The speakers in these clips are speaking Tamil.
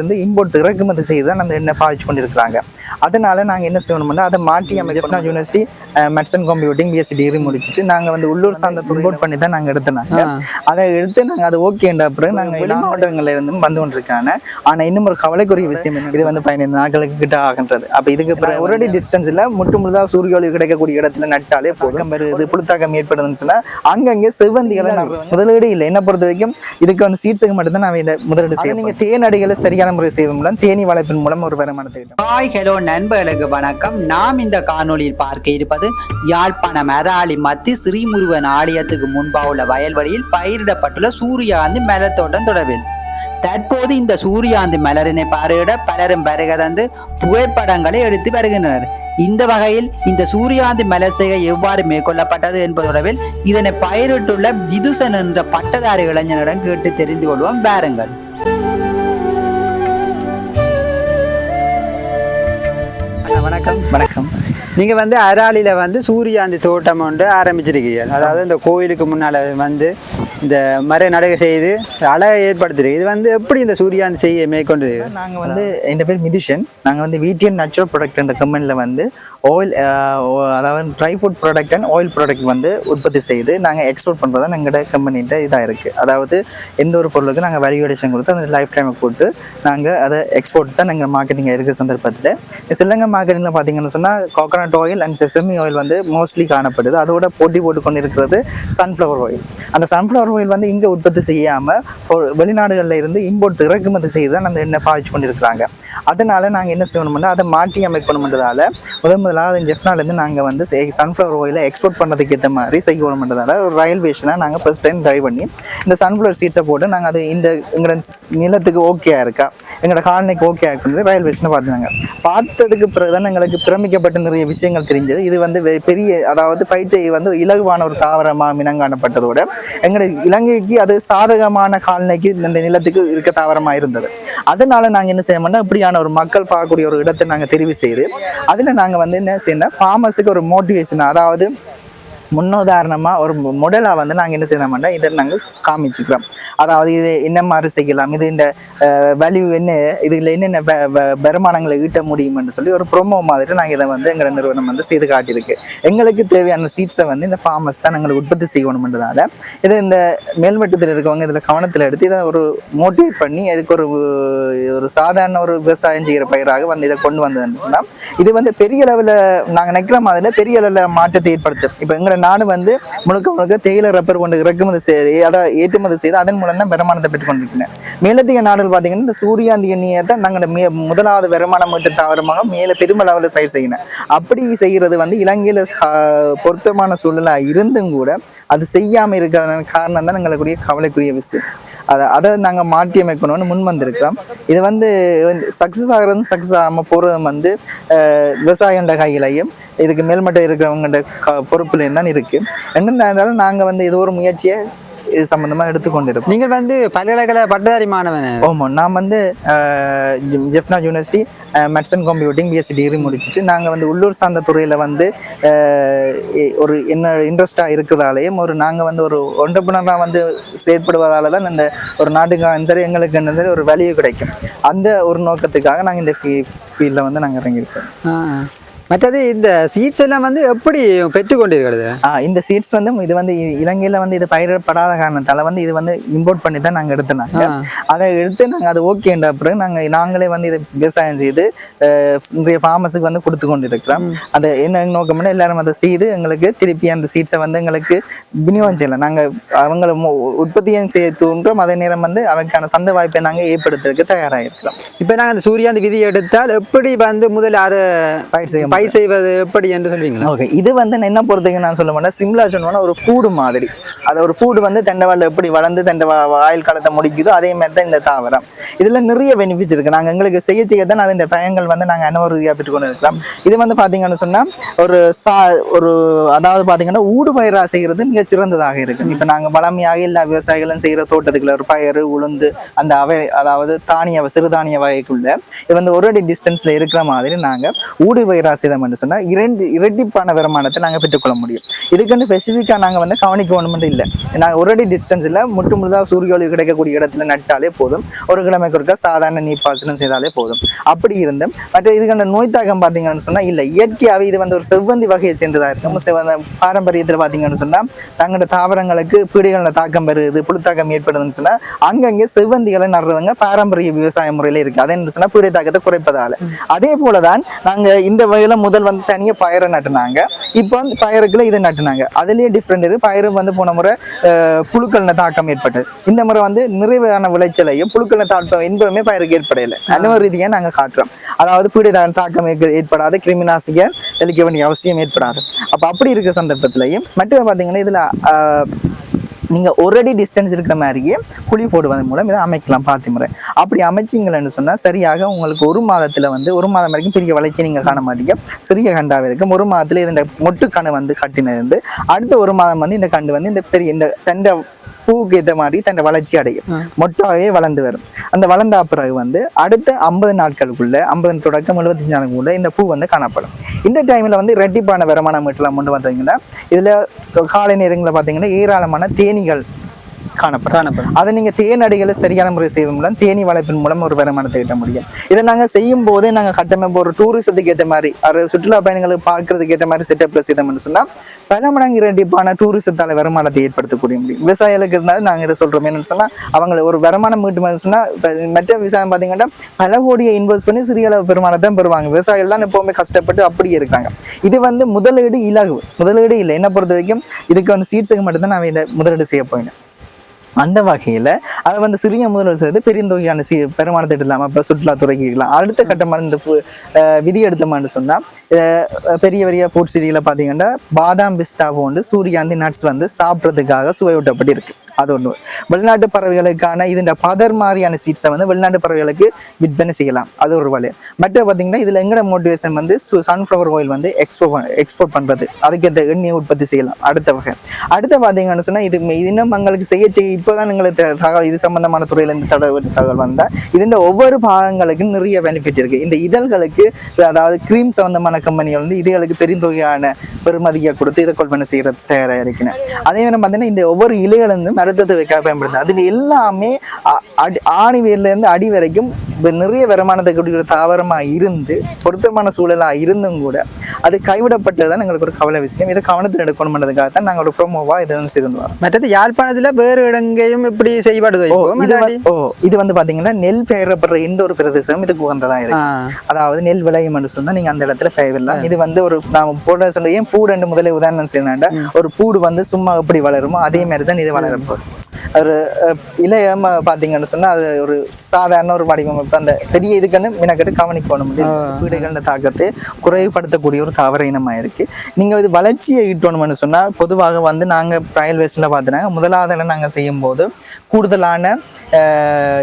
வந்து இம்போர்ட் இறக்குமதி செய்து தான் அந்த எண்ணெய் பாவிச்சு கொண்டிருக்கிறாங்க அதனால நாங்கள் என்ன செய்யணும்னா அதை மாற்றி நம்ம ஜெஃப்னா யூனிவர்சிட்டி மெட்சன் கம்ப்யூட்டிங் பிஎஸ்சி டிகிரி முடிச்சுட்டு நாங்கள் வந்து உள்ளூர் சார்ந்த இம்போர்ட் பண்ணி தான் நாங்கள் எடுத்தோம் அதை எடுத்து நாங்கள் அது ஓகேன்ற பிறகு நாங்கள் வெளி மாவட்டங்களில் இருந்து வந்து கொண்டிருக்காங்க ஆனால் இன்னும் ஒரு கவலைக்குரிய விஷயம் என்ன, இது வந்து பதினைந்து நாட்களுக்கு கிட்ட ஆகின்றது. அப்போ இதுக்கு பிறகு ஒரு அடி டிஸ்டன்ஸில் முட்டு முழுதாக சூரிய ஒளி கிடைக்கக்கூடிய இடத்துல நட்டாலே போதும். இது புழுத்தாக்கம் ஏற்படுதுன்னு சொன்னால் அங்கங்கே செவ்வந்திகளை முதலீடு இல்லை. என்ன பொறுத்த வரைக்கும் இதுக்கு வந்து சீட்ஸுக்கு மட்டும்தான் நான் முதலீடு செய்ய நீங்கள் தேனடிகளை சரியான முறை செய்வோம் மூலம் தேனி வளர்ப்பின் மூலம் ஒரு வருமானத்தை ஹாய் ஹலோ நண்பர்களுக்கு வணக்கம். நாம் இந்த காணொளியில் பார்க்க இருப்பது யாழ்ப்பாணம் அராளி மத்தி ஸ்ரீமுருகன் ஆலயத்துக்கு முன்பாக உள்ள வயல்வெளியில் பயிரிடப்பட்டுள்ள சூரியாந்தி மலத்தோட்டம் தொடர்பில். தற்போது இந்த சூரியாந்தி மலரினை பார்வையிட பலரும் வருகதந்து புகைப்படங்களை எடுத்து வருகின்றனர். இந்த வகையில் இந்த சூரியாந்தி மலர் செய்கை எவ்வாறு மேற்கொள்ளப்பட்டது என்பது தொடர்பில் இதனை பயிரிட்டுள்ள ஜிதுசன் என்ற பட்டதாரி இளைஞனிடம் கேட்டு தெரிந்து கொள்வோம். பாருங்கள் வணக்கம். வணக்கம். நீங்க வந்து அராலியில வந்து சூரியாந்தி தோட்டம் ஒன்று ஆரம்பிச்சிருக்கீங்க. அதாவது இந்த கோயிலுக்கு முன்னால வந்து இந்த மர நடக செய்து அழகை ஏற்படுத்திருக்கு. இது வந்து எப்படி இந்த சூரியாந்தி செய்ய மேற்கொண்டு நாங்கள் வந்து என் பேர் மிதிஷன். நாங்கள் வந்து வீட்டியன் நேச்சுரல் ப்ராடக்ட் என்ற கம்பெனியில் வந்து ஆயில் அதாவது dry food product and oil product வந்து உற்பத்தி செய்து நாங்கள் எக்ஸ்போர்ட் பண்ணுறது தான் எங்களோட கம்பெனிகிட்ட இதாக இருக்குது அதாவது எந்த ஒரு பொருளுக்கு நாங்கள் வேல்யூடேஷன் கொடுத்து அந்த லைஃப் டைமை போட்டு நாங்கள் அதை எக்ஸ்போர்ட் தான் நாங்கள் மார்க்கெட்டிங் இருக்கிற சந்தர்ப்பத்தில். சிலங்க மார்க்கெட்டிங்கில் பார்த்தீங்கன்னு சொன்னால் coconut oil and sesame oil வந்து மோஸ்ட்லி காணப்படுது. அதோட போட்டி போட்டு கொண்டு இருக்கிறது சன்ஃப்ளவர் ஆயில் அந்த சன்ஃப்ளவர் ஆயில் வந்து இங்கே உற்பத்தி செய்யாமல் வெளிநாடுகளில் இருந்து இம்போர்ட் இறக்குமதி செய்து தான் அந்த எண்ணெய் பாவிச்சு கொண்டிருக்கிறாங்க. அதனால் நாங்கள் என்ன செய்யணும்னா அதை மாற்றி அமைக்கணும்ன்றதால முதன் முதலாக அது ஜெஃப்னாலேருந்து நாங்கள் வந்து சன்ஃப்ளவர் ஆயிலை எக்ஸ்போர்ட் பண்ணுறதுக்கு ஏற்ற மாதிரி செய்யணும்ன்றதால ஒரு ரயில்வேஷனாக நாங்கள் ஃபர்ஸ்ட் டைம் ட்ரை பண்ணி இந்த சன்ஃப்ளவர் சீட்ஸை போட்டு நாங்கள் அது இந்த எங்களோட நிலத்துக்கு ஓகேயா இருக்கா? எங்களோட காலனிக்கு ஓகே இருக்குன்றது ரயில்வேஷனை பார்த்துனாங்க பார்த்ததுக்கு பிறகு தான் எங்களுக்கு பிரமிக்கப்பட்ட நிறைய விஷயங்கள் தெரிஞ்சது. இது வந்து பெரிய அதாவது பயிற்சி வந்து இலகுவான ஒரு தாவரமாக இனங்காணப்பட்டதோட எங்களுடைய இலங்கைக்கு அது சாதகமான கால்நிலைக்கு இந்த நிலத்துக்கு இருக்க தாவரமாக இருந்தது. அதனால நாங்கள் என்ன செய்ய மாட்டோம் இப்படியான ஒரு மக்கள் பார்க்கக்கூடிய ஒரு இடத்தை நாங்கள் தெரிவு செய்து அதில் நாங்கள் வந்து என்ன செய்யணும் ஃபார்மர்ஸுக்கு ஒரு மோட்டிவேஷன் அதாவது முன்னுதாரணமாக ஒரு முடலாக வந்து நாங்கள் என்ன செய்யறோம்னா இதை நாங்கள் காமிச்சுக்கிறோம். அதாவது இது என்ன மாதிரி செய்யலாம் இது இந்த வேல்யூ என்ன இதில் என்னென்ன வ- வருமானங்களை ஈட்ட முடியும்னு சொல்லி ஒரு ப்ரோமோ மாதிரி நாங்கள் இதை வந்து எங்களோட நிறுவனம் வந்து செய்து காட்டியிருக்கு. எங்களுக்கு தேவையான சீட்ஸை வந்து இந்த ஃபார்மர்ஸ் தான் நாங்கள் உற்பத்தி செய்யணும்ன்றதால இதை இந்த மேல்மட்டத்தில் இருக்கவங்க இதில் கவனத்தில் எடுத்து இதை ஒரு மோட்டிவேட் பண்ணி இதுக்கு ஒரு ஒரு சாதாரண ஒரு விவசாயம் செய்கிற பயிராக வந்து இதை கொண்டு வந்ததுன்னு சொன்னால் இது வந்து பெரிய அளவில் நாங்கள் நினைக்கிற மாதிரி பெரிய அளவில் மாற்றத்தை ஏற்படுத்தும். இப்போ எங்களை நாடு வந்து முழுக்க முழுக்க தேயிலை ரப்பர் கொண்டு இறக்குமதி செய்து அதை ஏற்றுமதி செய்து அதன் மூலம் தான் வருமானத்தை பெற்றுக் கொண்டிருக்கிறேன் மேலதிக நாடுகள் பார்த்தீங்கன்னா இந்த சூரியாந்தி எண்ணெயை தான் நாங்கள் மே முதலாவது வருமானம் மட்டும் தாவரமாக மேலே பெருமளவில் பயிர் செய்யணும் அப்படி செய்கிறது வந்து இலங்கையில் பொருத்தமான சூழலாக இருந்தும் கூட அது செய்யாமல் இருக்கிற காரணம் தான் எங்களுக்குரிய கவலைக்குரிய விஷயம். அதை அதை நாங்கள் மாற்றி அமைக்கணும்னு முன் வந்திருக்கிறோம். இது வந்து சக்ஸஸ் ஆகிறது சக்ஸஸ் ஆகாமல் போகிறதும் வந்து விவசாயம் விவசாயிகளோட கையிலையும் இதுக்கு மேல்மட்டம் இருக்கிறவங்களோட க பொறுப்புலையும் தான் இருக்குது என்னென்ன இருந்தாலும் நாங்கள் வந்து இது ஒரு முயற்சியை இது சம்மந்தமாக எடுத்துக்கொண்டு இருக்கோம் நீங்கள் வந்து பல்கலைக்கழக பட்டதாரி மாணவன். ஆமாம் நான் வந்து ஜெஃப்னா யூனிவர்சிட்டி மெட்சன் கம்ப்யூட்டிங் பிஎஸ்சி டிகிரி முடிச்சுட்டு நாங்கள் வந்து உள்ளூர் சார்ந்த துறையில் வந்து ஒரு என்ன இன்ட்ரெஸ்டாக இருக்கிறதாலேயும் ஒரு நாங்கள் வந்து ஒரு ஒன்றப்பினராக வந்து செயற்படுவதால தான் இந்த ஒரு நாட்டுக்காக சரி எங்களுக்கு என்ன சரி ஒரு வேல்யூ கிடைக்கும். அந்த ஒரு நோக்கத்துக்காக நாங்கள் இந்த ஃபீ ஃபீல்டில் வந்து நாங்கள் இறங்கியிருக்கோம். மற்றது இந்த சீட்ஸ் எல்லாம் வந்து எப்படி பெற்றுக்கொண்டிருக்கிறது இந்த சீட்ஸ் வந்து இது வந்து இலங்கையில வந்து இது பயிரிடப்படாத காரணத்தால வந்து இது வந்து இம்போர்ட் பண்ணி தான் நாங்கள் எடுத்தோம் ஆ. அதை எடுத்து நாங்கள் அது ஓகேன்ற பிறகு நாங்கள் நாங்களே வந்து இதை விவசாயம் செய்து இன்றைய ஃபார்மஸுக்கு வந்து கொடுத்து கொண்டு இருக்கிறோம் அது என்ன நோக்கம்னா எல்லாரும் அதை செய்து எங்களுக்கு திருப்பி அந்த சீட்ஸை வந்து எங்களுக்கு விநியோகம் செய்யலாம். நாங்கள் அவங்கள உற்பத்தியும் செய்ய தூண்டுறோம். அதே நேரம் வந்து அவங்களுக்கான சந்தை வாய்ப்பை நாங்கள் ஏற்படுத்துறதுக்கு தயாராக இருக்கிறோம். இப்போ நாங்கள் அந்த சூரியாந்தி விதி எடுத்தால் எப்படி வந்து முதல் ஆறு பயிர் செய்ய பயிர் செய்வது எப்படி என்று சொல்வீங்களா? ஓகே இது வந்து நான் என்ன பொறுத்தவரைக்கும் நான் சொல்ல மாட்டேன். சிம்லா சொன்னோன்னா ஒரு கூடு மாதிரி. அது ஒரு கூடு வந்து தண்டவாள் எப்படி வளர்ந்து தண்ட வாயில் காலத்தை முடிக்குதோ அதே மாதிரி தான் இந்த தாவரம். இதில் நிறைய பெனிஃபிட்ஸ் இருக்குது நாங்கள் எங்களுக்கு செய்ய செய்ய தான் அதன் பயன்கள் வந்து நாங்கள் அனுபவ பெற்று கொண்டு இருக்கலாம் இது வந்து பார்த்தீங்கன்னு சொன்னால் ஒரு சா ஒரு அதாவது பார்த்தீங்கன்னா ஊடு பயிராக செய்கிறது மிக சிறந்ததாக இருக்கு. இப்போ நாங்கள் பழமையாக எல்லா விவசாயிகளும் செய்கிற தோட்டத்துக்குள்ள ஒரு பயிறு உளுந்து அந்த அவை அதாவது தானிய சிறுதானிய வகைக்குள்ள இது வந்து ஒரு அடி டிஸ்டன்ஸில் இருக்கிற மாதிரி நாங்கள் ஊடு பயிராக செய்தோம்னு சொன்னா இரண்டு இரட்டிப்பான வருமானத்தை நாங்க பெற்றுக்கொள்ள முடியும். இதுக்குன்னு ஸ்பெசிஃபிக்காக நாங்க வந்து கவனிக்கணும்னு இல்லை. நாங்க ஒரேடி டிஸ்டன்ஸ்ல முட்டு முழுதாக சூரிய ஒளி கிடைக்கக்கூடிய இடத்துல நட்டாலே போதும். ஒரு கிழமைக்கு ஒருக்கா சாதாரண நீர்ப்பாசனம் செய்தாலே போதும். அப்படி இருந்தும் மற்ற இதுக்கான நோய் தாக்கம் பார்த்தீங்கன்னு சொன்னா இல்லை. இயற்கையாகவே இது வந்து ஒரு செவ்வந்தி வகையை சேர்ந்ததா இருக்கும். செவ்வந்த பாரம்பரியத்தில் பார்த்தீங்கன்னு சொன்னா தங்களோட தாவரங்களுக்கு பீடிகளில் தாக்கம் வருது புழுத்தாக்கம் ஏற்படுதுன்னு சொன்னா அங்கங்கே செவ்வந்திகளை நடுறவங்க பாரம்பரிய விவசாய முறையில இருக்கு. அது என்ன சொன்னா பீடை தாக்கத்தை குறைப்பதால. அதே போலதான் நாங்க இந்த வகையில முதல் வந்து தனியா பயிரை நட்டுனாங்க. இப்போ வந்து பயிருக்குள்ள இதை நட்டுனாங்க. அதுலயே டிஃப்ரெண்ட் இருக்கு பயிறு வந்து போன முறை அஹ், புழுக்கள்ல தாக்கம் ஏற்பட்டது. இந்த முறை வந்து நிறைவான விளைச்சலையும் புழுக்கள்ல தாக்கம் என்பதுமே பயிருக்கு ஏற்படையில அந்த ஒரு ரீதியாக நாங்க காட்டுறோம். அதாவது பீடை தா- தாக்கம் ஏற்ப- ஏற்படாத கிருமிநாசிக தெளிக்க வேண்டிய அவசியம் ஏற்படாது. அப்ப அப்படி இருக்க சந்தர்ப்பத்திலையும் மற்ற பாத்தீங்கன்னா இதுல நீங்கள் ஒரு அடி டிஸ்டன்ஸ் இருக்கிற மாதிரியே குழி போடுவதன் மூலம் இதை அமைக்கலாம் பாத்தி முறை அப்படி அமைச்சிங்கன்னு சொன்னால் சரியாக உங்களுக்கு ஒரு மாதத்தில் வந்து ஒரு மாதம் வரைக்கும் பெரிய வளர்ச்சி நீங்கள் காண மாட்டீங்க. சிறிய கண்டாக இருக்கும் ஒரு மாதத்தில் இந்த மொட்டுக்கணு வந்து கட்டினது வந்து அடுத்த ஒரு மாதம் வந்து இந்த கண்டு வந்து இந்த பெரிய இந்த தண்டை பூவுக்கு ஏற்ற மாதிரி தன்னை வளர்ச்சி அடையும். மொட்டாவே வளர்ந்து வரும். அந்த வளர்ந்த பிறகு வந்து அடுத்த ஐம்பது நாட்களுக்குள்ள ஐம்பது தொடக்கம் எழுபத்தஞ்சு நாளுக்குள்ள இந்த பூ வந்து காணப்படும். இந்த டைம்ல வந்து ரெட்டிப்பான வருமானம் ஈட்டலாம் கொண்டு வந்தீங்கன்னா இதுல காலை நேரங்களில் பார்த்தீங்கன்னா ஏராளமான தேனீகள் காணப்படும். அதை நீங்க தேனடிகளை சரியான முறை செய்வதன் மூலம் தேனி வளர்ப்பின் மூலம் ஒரு வருமானத்தை ஈட்ட முடியும். இதை நாங்க செய்யும் போதே நாங்க கட்டமைப்பு ஒரு டூரிசத்துக்கு ஏற்ற மாதிரி ஒரு சுற்றுலா பயணிகளுக்கு பார்க்கறதுக்கு ஏற்ற மாதிரி செட்டப்ல செய்தோம்னு சொன்னா பல மடங்கு ரெண்டிப்பான டூரிசத்தால வருமானத்தை ஏற்படுத்தக்கூடிய முடியும். விவசாயிகளுக்கு இருந்தாலும் நாங்க இதை சொல்றோம். என்னன்னு சொன்னா அவங்க ஒரு வருமானம் ஈட்டுமான்னு சொன்னா இப்ப மற்ற விவசாயம் பாத்தீங்கன்னா பல கோடியை இன்வெஸ்ட் பண்ணி சிறிய அளவு பெருமானத்தை பெறுவாங்க. விவசாயிகள் தான் எப்பவுமே கஷ்டப்பட்டு அப்படியே இருக்காங்க. இது வந்து முதலீடு இலகு முதலீடு இல்லை. என்ன பொறுத்த வரைக்கும் இதுக்கு வந்து சீட்ஸுக்கு மட்டும்தான் நான் இதை முதலீடு செய்ய போயினேன் அந்த வகையில் அதை வந்து சிறிய முதல்வர் செய்து பெரிய சி பெருமானத்தை இல்லாமல் இப்போ சுற்றுலாத்துறைக்கு இருக்கலாம் அடுத்த கட்டமான இந்த விதி எடுத்தோம்னு சொன்னால் பெரிய பெரிய ஃபுட் சிட்டியில் பார்த்தீங்கன்னா பாதாம் பிஸ்தா போன்று சூரியாந்தி நட்ஸ் வந்து சாப்பிட்றதுக்காக சுவையூட்டப்பட்டிருக்கு. அது ஒன்று வெளிநாட்டு பறவைகளுக்கான இதுண்ட பதர் மாதிரியான சீட்ஸை வந்து வெளிநாட்டு பறவைகளுக்கு விற்பனை செய்யலாம். அது ஒரு வழி. மற்ற பார்த்தீங்கன்னா இதில் எங்கட மோட்டிவேஷன் வந்து சன்ஃப்ளவர் ஆயில் வந்து எக்ஸ்போ எக்ஸ்போர்ட் பண்ணுறது அதுக்கு இந்த எண்ணெயை உற்பத்தி செய்யலாம். அடுத்த வகை. அடுத்த பார்த்தீங்கன்னு சொன்னால் இது இன்னும் எங்களுக்கு செய்ய செய்ய இப்போ தான் எங்களுக்கு தகவல் இது சம்பந்தமான துறையிலேருந்து தகவல் தகவல் வந்தால் இதுண்ட ஒவ்வொரு பாகங்களுக்கும் நிறைய பெனிஃபிட் இருக்குது இந்த இதழ்களுக்கு அதாவது க்ரீம் சம்பந்தமான கம்பெனிகள் வந்து இதுகளுக்கு பெருந்தொகையான பெருமதியை கொடுத்து இதை கொள்வனை செய்கிற தயாராக இருக்கிறேன் அதே மாதிரி பார்த்தீங்கன்னா இந்த ஒவ்வொரு இலைகளும் மருத்துவத்தை வைக்க பயன்படுது அதில் எல்லாமே அடி ஆணி வேர்ல இருந்து அடி வரைக்கும் இப்ப நிறைய வருமானத்தை கொடுக்கிற தாவரமாக இருந்து பொருத்தமான சூழலாக இருந்தும் கூட அது கைவிடப்பட்டதுதான் எங்களுக்கு ஒரு கவலை விஷயம். இதை கவனத்தில் எடுக்கணும்ன்றதுக்காக தான் நாங்கள் ஒரு ப்ரோமோவாக இதை வந்து செய்து மற்றது யாழ்ப்பாணத்துல வேறு இடங்கையும் இப்படி செய்யப்படுது ஓ இது வந்து ஓ இது வந்து பாத்தீங்கன்னா நெல் பயிரப்படுற எந்த ஒரு பிரதேசம் இதுக்கு உகந்ததா இருக்கு. அதாவது நெல் விளையும் என்று சொன்னா நீங்க அந்த இடத்துல பயிரிடலாம். இது வந்து ஒரு நாம போட சொல்ல ஏன் பூ ரெண்டு முதலே உதாரணம் செய்யலாம்டா. ஒரு பூடு வந்து சும்மா எப்படி வளருமோ அதே மாதிரி தான் இது வளரப்போகுது. ஒரு அஹ், இலையம் பாத்தீங்கன்னு சொன்னா அது ஒரு சாதாரண ஒரு வடிவமைப்பு. அந்த பெரிய இதுக்குன்னு மினக்கட்டு கவனிக்கணும். வீடுகளின் தாக்கத்தை குறைவுபடுத்தக்கூடிய ஒரு தாவர இனமா இருக்கு. நீங்க இது வளர்ச்சியை ஈட்டணும்னு சொன்னா பொதுவாக வந்து நாங்க ட்ரையல் வேஸ்ட்ல பார்த்தோன்னா முதலாவது நாங்க செய்யும் போது கூடுதலான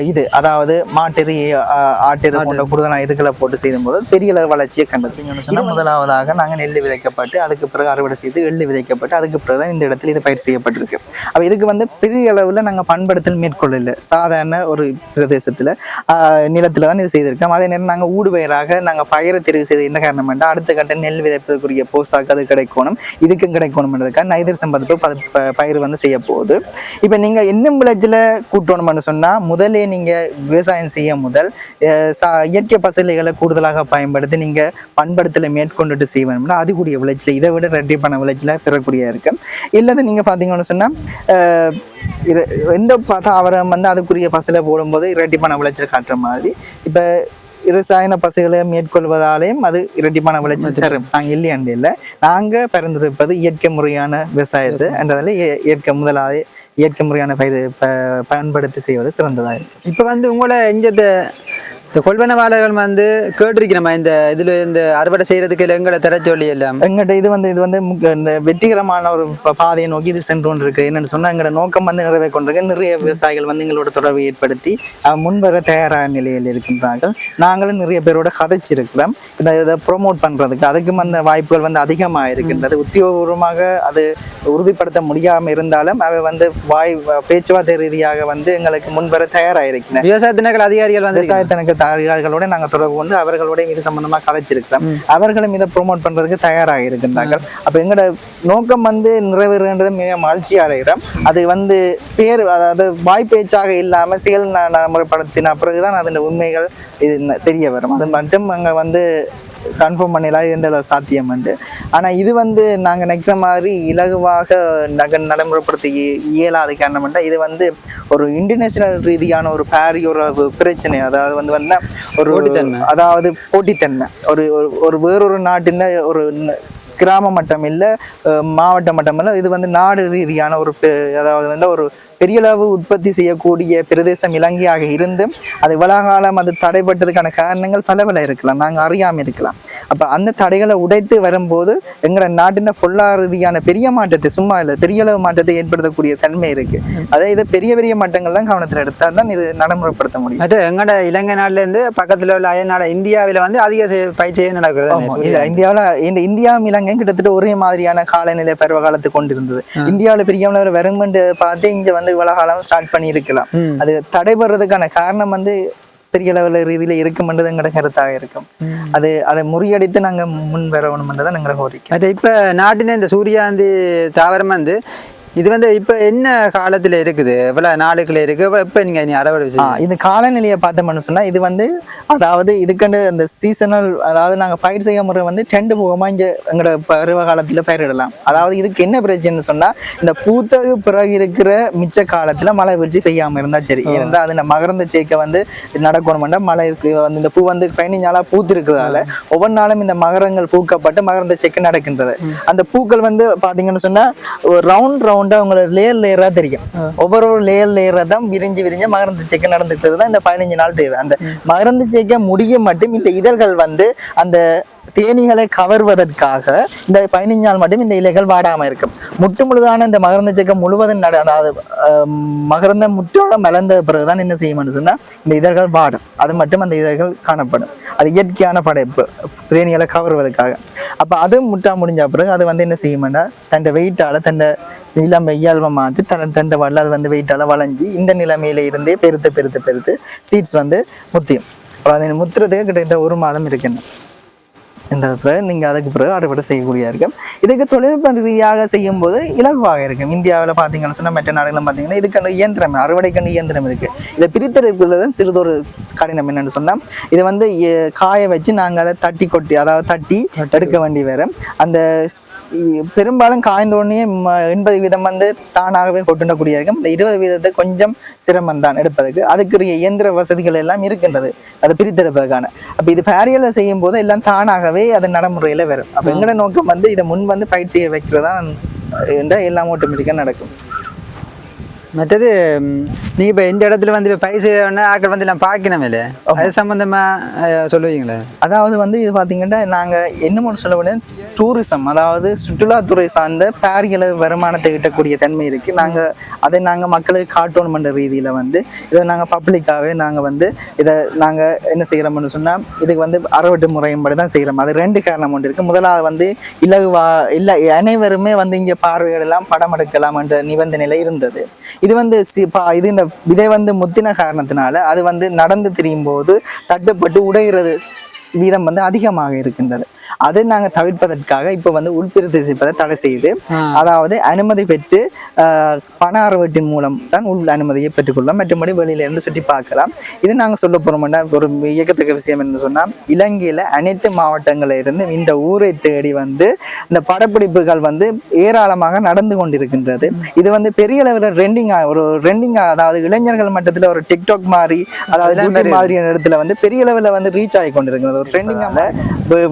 இது அதாவது மாட்டெரு அஹ், ஆட்டெரு போன்ற கூடுதலான இதுகளை போட்டு செய்யும் போது பெரிய அளவு வளர்ச்சியை கண்டது முதலாவதாக நாங்க நெல் விதைக்கப்பட்டு அதுக்கு பிறகு அறுவடை செய்து எள்ளு விதைக்கப்பட்டு அதுக்கு பிறகு தான் இந்த இடத்துல இது பயிர் செய்யப்பட்டிருக்கு. அப்ப இதுக்கு வந்து பெரிய அளவில் நாங்கள் பண்படுத்தல் மேற்கொள்ளல. சாதாரண ஒரு பிரதேசத்துல ஆஹ், நிலத்துல தான் இது செய்திருக்கோம். அதே நேரம் நாங்கள் ஊடுபயிராக நாங்கள் பயிரை தெரிவு செய்து என்ன காரணம் என்றால் அடுத்த கட்ட நெல் விதைப்பதற்குரிய போசாக்கு அது கிடைக்கணும் இதுக்கும் கிடைக்கணும்ன்றதுக்காக நைதர் சம்பந்தப்பு பயிர் வந்து செய்ய போகுது. இப்போ நீங்கள் இன்னும் விளைச்சல கூட்டணும்னு சொன்னால் முதலே நீங்க விவசாயம் செய்ய முதல் சா- இயற்கை பசலைகளை கூடுதலாக பயன்படுத்தி நீங்கள் பண்படுத்தலை மேற்கொண்டுட்டு செய்யணும்னா அது கூடிய விளைச்சல் இதை விட ரெட்டி பண்ண விளைச்சல பெறக்கூடிய இருக்கு. இல்லது நீங்க பார்த்தீங்கன்னு சொன்னா அஹ், இர- எந்த தாவரம் வந்து அதுக்குரிய பசலை போடும்போது இரட்டிப்பான விளைச்சல் காட்டுற மாதிரி. இப்ப ரசாயன பசுகளை மேற்கொள்வதாலேயும் அது இரட்டிப்பான விளைச்சல் தரும். நாங்க இல்லையாண்டு இல்லை. நாங்க பரிந்துரைப்பது இயற்கை முறையான விவசாயத்தை என்றதால இய- இயற்கை முதலாவது இயற்கை முறையான பயிர் பயன்படுத்தி செய்வது சிறந்ததாக இருக்கும். இப்போ வந்து உங்களை இங்கே இந்த இந்த கொள்வனவாளர்கள் வந்து கேட்டிருக்கிறோமா? இந்த இதில் இந்த அறுவடை செய்யறதுக்கு இல்லை எங்களை தர சொல்லி எல்லாம். எங்கிட்ட இது வந்து இது வந்து இந்த வெற்றிகரமான ஒரு பாதையை நோக்கி இது சென்று கொண்டிருக்கு. என்னன்னு சொன்னா எங்களோட நோக்கம் வந்து நிறைவே கொண்டிருக்கு. நிறைய விவசாயிகள் வந்து எங்களோட தொடர்பை ஏற்படுத்தி முன்வர தயாரான நிலையில் இருக்கின்றார்கள். நாங்களும் நிறைய பேரோட கதைச்சிருக்கிறோம். இதை இதை ப்ரொமோட் பண்றதுக்கு அதுக்கும் அந்த வாய்ப்புகள் வந்து அதிகமாக இருக்கின்றது. உத்தியோகபூர்வமாக அது உறுதிப்படுத்த முடியாம இருந்தாலும் அவை வந்து வாய் பேச்சுவார்த்தை ரீதியாக வந்து எங்களுக்கு முன்வர தயாராக இருக்கின்றன. விவசாய திணைக்கள் அதிகாரிகள் வந்து விவசாயத்தினக்கு அதிகாரிகளோட நாங்கள் தொடர்பு கொண்டு அவர்களோட இது சம்பந்தமா கதைச்சிருக்கிறோம் அவர்களும் இதை ப்ரோமோட் பண்றதுக்கு தயாராக இருக்கின்றார்கள். அப்ப எங்களோட நோக்கம் வந்து நிறைவேறுகின்றது மிக மகிழ்ச்சி அடைகிறோம். அது வந்து பேர் அதாவது வாய் பேச்சாக இல்லாம செயல் நடைமுறைப்படுத்தின பிறகுதான் அதன் உண்மைகள் இது தெரிய வரும். அது மட்டும் அங்க வந்து கன்ஃபார்ம் பண்ணிடலாம். எந்த சாத்தியம் வந்து ஆனா இது வந்து நாங்க நினைக்கிற மாதிரி இலகுவாக நக நடைமுறைப்படுத்த இய- இயலாத காரணம் என்றால் இது வந்து ஒரு இன்டர்நேஷனல் ரீதியான ஒரு பாரி ஒரு பிரச்சனை. அதாவது வந்து வந்து ஒரு. அதாவது போட்டித்தன்மை. ஒரு ஒரு ஒரு வேறொரு நாட்டின் ஒரு கிராம மட்டம் இல்லை மாவட்ட மட்டம் இல்லை இது வந்து நாடு ரீதியான ஒரு அதாவது வந்து ஒரு பெரிய அளவு உற்பத்தி செய்யக்கூடிய பிரதேசம் இலங்கையாக இருந்தும் அது இவ்வளவு காலம் அது தடைப்பட்டதுக்கான காரணங்கள் பல பல இருக்கலாம். நாங்கள் அறியாமல் இருக்கலாம். அப்போ அந்த தடைகளை உடைத்து வரும்போது எங்களோட நாட்டின் பொருளாதார ரீதியான பெரிய மாற்றத்தை சும்மா இல்லை பெரிய அளவு மாற்றத்தை ஏற்படுத்தக்கூடிய தன்மை இருக்கு. அதே இதை பெரிய பெரிய மாற்றங்கள்லாம் கவனத்தில் எடுத்தால் தான் இது நடைமுறைப்படுத்த முடியும். மற்ற எங்கட இலங்கை நாட்டுல இருந்து பக்கத்துல உள்ள அயல் நாடு இந்தியாவில வந்து அதிக பயிற்சியே இல்ல, இந்தியாவுல இந்த இந்தியாவும் இலங்கையும் கிட்டத்தட்ட ஒரே மாதிரியான காலநிலை பருவ காலத்தை கொண்டிருந்தது இந்தியாவுல பெரிய அளவுல வருமென்று பார்த்து இங்க வந்து இவ்வளவு காலம் ஸ்டார்ட் பண்ணி இருக்கலாம் ம். அது தடைபடுறதுக்கான காரணம் வந்து பெரிய அளவுல ரீதியில இருக்குமென்றது எங்களோட கருத்தாக இருக்கும். அது அதை முறியடித்து நாங்க முன் வரணும்ன்றதான் எங்களோட கோரிக்கை. மற்ற இப்ப நாட்டின இந்த சூரியாந்தி தாவரம் வந்து இது வந்து இப்ப என்ன காலத்துல இருக்குது? எவ்வளவு நாளுக்குள்ள இருக்கு. எவ்வளவு- இப்ப நீங்க நீ அறுவடை ஆ, இது காலநிலையை பார்த்தோம்னு சொன்னா இது வந்து அதாவது இதுக்கண்டு இந்த சீசனல் அதாவது நாங்க பயிர் செய்ய முறை வந்து டெண்டு போகமா இங்க எங்களோட பருவ காலத்துல பயிரிடலாம். அதாவது இதுக்கு என்ன பிரச்சனைன்னு சொன்னா இந்த பூத்தகு பிறகு இருக்கிற மிச்ச காலத்துல மழை வீழ்ச்சி பெய்யாம இருந்தா சரி. ஏனென்றால் அது இந்த மகரந்த சேர்க்கை வந்து நடக்கணும்னா மழை வந்து இந்த பூ வந்து பதினஞ்சு நாளா பூத்து இருக்கிறதால ஒவ்வொரு நாளும் இந்த மகரங்கள் பூக்கப்பட்டு மகரந்த சேர்க்கை நடக்கின்றது. அந்த பூக்கள் வந்து பாத்தீங்கன்னு சொன்னா ரவுண்ட் ரவுண்டா உங்களுக்கு லேயர் லேயரா தெரியும். ஒவ்வொரு லேயர் லேயரா தான் விரிஞ்சு விரிஞ்சு மகரந்த சேர்க்கை நடந்துக்கிறது தான் இந்த பதினஞ்சு நாள் தேவை. அந்த மகரந்த சேர்க்கை முடிய மட்டும் இந்த இதழ்கள் வந்து அந்த தேனீகளை கவர்வதற்காக இந்த பயணிஞ்சால் மட்டும் இந்த இலைகள் வாடாமல் இருக்கும். முட்டு முழுதான இந்த மகரந்த சேர்க்கை முழுவதும் நட அதாவது ஆஹ், மகரந்த முற்றோட மலர்ந்த பிறகுதான் என்ன செய்யும்னு சொன்னால் இந்த இதழ்கள் வாடும். அது மட்டும் அந்த இதழ்கள் காணப்படும். அது இயற்கையான படைப்பு தேனிகளை கவர்வதற்காக. அப்போ அது முட்டா முடிஞ்ச பிறகு அது வந்து என்ன செய்யும்னா தன் வெயிட்டால் தன் நிலைமை இயல்பை மாற்றி தன் தண்டை வரல அது வந்து வெயிட்டால் வளைஞ்சி இந்த நிலைமையில இருந்தே பெருத்து பெருத்து பெருத்து சீட்ஸ் வந்து முத்தியும். அப்புறம் அது முத்துறதுக்கு கிட்டத்தட்ட ஒரு மாதம் இருக்குன்னு என்ற பிறகு நீங்கள் அதுக்கு பிறகு அறுவடை செய்யக்கூடிய இருக்கும். இதுக்கு தொழில்நுட்ப ரீதியாக செய்யும் போது இலகுவாக இருக்கும். இந்தியாவில் பார்த்தீங்கன்னு சொன்னால் மற்ற நாடுகளில் பார்த்தீங்கன்னா இதுக்கான இயந்திரம் அறுவடைக்கான இயந்திரம் இருக்கு. இதை பிரித்தெடுப்பதில் தான் சிறிதொரு கடினம் என்னன்னு சொன்னால் இதை வந்து காய வச்சு நாங்கள் அதை தட்டி கொட்டி அதாவது தட்டி எடுக்க வேண்டி வரும். அந்த பெரும்பாலும் காய்ந்த உடனே ம- எண்பது வீதம் வந்து தானாகவே கொட்டுண்டக்கூடிய இருக்கும். இந்த இருபது வீதத்தை கொஞ்சம் சிரமம் தான் எடுப்பதற்கு. அதுக்குரிய இயந்திர வசதிகள் எல்லாம் இருக்கின்றது. அதை பிரித்தெடுப்பதற்கான. அப்போ இது பேரியலில் செய்யும் போது எல்லாம் தானாகவே அது நடைமுறையில் வரும். அப்போ எங்களோட நோக்கம் வந்து இதை முன் வந்து பயிற்சியை வைக்கிறதா என்ற எல்லாம் ஆட்டோமேட்டிக்காக நடக்கும். மற்றது ம், நீங்க இப்ப இந்த இடத்துல வந்து இப்ப செய்ய ஆக்கள் வந்து எல்லாம் பார்க்கணும் இல்லை அது சம்பந்தமா அஹ், சொல்லுவீங்களே? அதாவது வந்து இது பார்த்தீங்கன்னா நாங்கள் என்ன ஒன்று சொல்ல முடியும் டூரிசம் அதாவது சுற்றுலாத்துறை சார்ந்த பாரியளவு வருமானத்தை ஈட்டக்கூடிய தன்மை இருக்குது நாங்கள் அதை நாங்கள் மக்களுக்கு காட்டணுமென்ற ரீதியில் வந்து இதை நாங்கள் பப்ளிக்காகவே நாங்கள் வந்து இதை நாங்கள் என்ன செய்கிறோம்னு சொன்னால் இதுக்கு வந்து அறுவட்டு முறையின்படி தான் செய்கிறோம் அது ரெண்டு காரணம் ஒன்று இருக்குது முதலாவது வந்து இலகுவா இல்லை அனைவருமே வந்து இங்கே பார்வையிடலாம் படம் எடுக்கலாம் என்ற நிபந்தனையில் இருந்தது. இது வந்து சி- பா- இது இந்த விதை வந்து முத்தின காரணத்தினால அது வந்து நடந்து திரியும் போது தட்டுப்பட்டு உடைகிறது வீதம் வந்து அதிகமாக இருக்கின்றது. அதை நாங்கள் தவிர்ப்பதற்காக இப்போ வந்து உள்பிரதேசிப்பதை தடை செய்து அதாவது அனுமதி பெற்று பண அறுவட்டின் மூலம் தான் உள் அனுமதியை பெற்றுக்கொள்ளலாம். மற்றபடி வெளியில இருந்து சுற்றி பார்க்கலாம். இது நாங்கள் சொல்ல போறோம்னா ஒரு இயக்கத்தக்க விஷயம் என்ன சொன்னால் இலங்கையில் அனைத்து மாவட்டங்களில் இருந்து இந்த ஊரை தேடி வந்து இந்த படப்பிடிப்புகள் வந்து ஏராளமாக நடந்து கொண்டிருக்கின்றது. இது வந்து பெரிய அளவில் ரெண்டிங் ஒரு ரெண்டிங் அதாவது இளைஞர்கள் மட்டத்தில் ஒரு டிக்டாக் மாதிரி அதாவது மாதிரியான இடத்துல வந்து பெரிய அளவில் வந்து ரீச் ஆகி கொண்டிருக்கிறது. ஒரு ட்ரெண்டிங்கான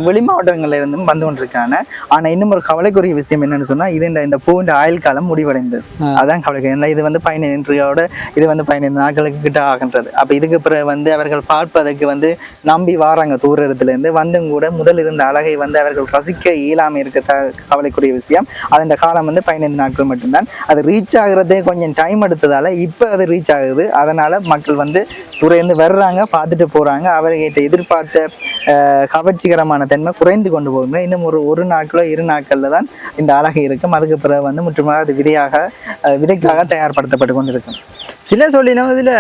வெளி மாவட்டங்கள்ல இருந்தும் வந்து கொண்டிருக்காங்க ஆனா இன்னும் ஒரு கவலைக்குரிய விஷயம் என்னன்னு சொன்னா இது இந்த இந்த பூண்ட ஆயுள் காலம் முடிவடைந்தது. அதான் கவலைக்கு ஏன்னா இது வந்து பதினைந்தோட இது வந்து பதினைந்து நாட்களுக்கு கிட்ட ஆகின்றது. அப்ப இதுக்கு பிறகு வந்து அவர்கள் பார்ப்பதற்கு வந்து நம்பி வாராங்க. தூர இடத்துல இருந்து வந்தும் கூட முதல் இருந்த அழகை வந்து அவர்கள் ரசிக்க இயலாம இருக்க த- கவலைக்குரிய விஷயம். அது இந்த காலம் வந்து பதினைந்து நாட்கள் மட்டும்தான். அது ரீச் ஆகுறதே கொஞ்சம் டைம் எடுத்ததால இப்போ அது ரீச் ஆகுது. அதனால மக்கள் வந்து துறையிருந்து வர்றாங்க பார்த்துட்டு போறாங்க. அவர்கிட்ட எதிர்பார்த்த கவர்ச்சிகரமான தன்மை குறைந்து வளர்ந்து கொண்டு போகுங்க. இன்னும் ஒரு ஒரு நாட்களோ இரு நாட்களில் தான் இந்த அழகு இருக்கும். அதுக்கு பிறகு வந்து முற்றுமாக அது விதையாக விதைக்காக தயார்படுத்தப்பட்டு கொண்டு இருக்கும் சில சொல்லினோம் இதுல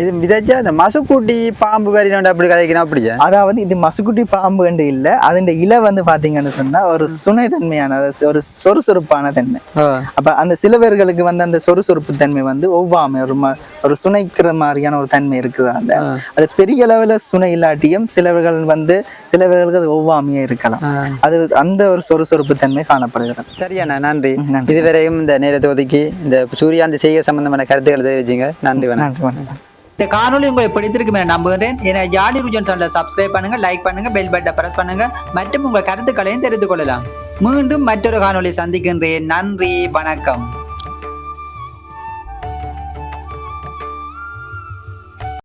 இது விதைச்சா இந்த மசுக்கூட்டி பாம்பு கறினோட அப்படி கதைக்கணும் அப்படியா? அதாவது இது மசுக்குட்டி பாம்பு என்று இல்லை. அதன் இலை வந்து பார்த்தீங்கன்னு சொன்னா ஒரு சுனை தன்மையான ஒரு சொறுசொறுப்பான தன்மை. அப்ப அந்த சிலவர்களுக்கு வந்து அந்த சொறுசொறுப்பு தன்மை வந்து ஒவ்வாமை ஒரு ஒரு சுனைக்கிற மாதிரியான ஒரு தன்மை இருக்குது அந்த. அது பெரிய அளவுல சுனை இல்லாட்டியும் சிலவர்கள் வந்து சிலவர்களுக்கு அது ஒவ்வாமையே இருக்கலாம். அது அந்த ஒரு சொறுசொறுப்பு தன்மை காணப்படுகிறது. சரியாண்ணா நன்றி. இதுவரையும் இந்த நேரத்தை ஒதுக்கி இந்த சூரியாந்தி செய்கை சம்பந்தமான கருத்துக்களை தெரிவிச்சிங்க. நன்றி வணக்கம். இந்த காணொளி உங்களுக்கு பிடித்திருக்கும் என நம்புகிறேன். ஏன்னா ஜாலி ருஜன் சேனலை சப்ஸ்கிரைப் பண்ணுங்க லைக் பண்ணுங்க பெல் பட்டனை பிரஸ் பண்ணுங்க. மற்றும் உங்கள் கருத்துக்களையும் தெரிந்து கொள்ளலாம். மீண்டும் மற்றொரு காணொளி சந்திக்கின்றேன். நன்றி வணக்கம்.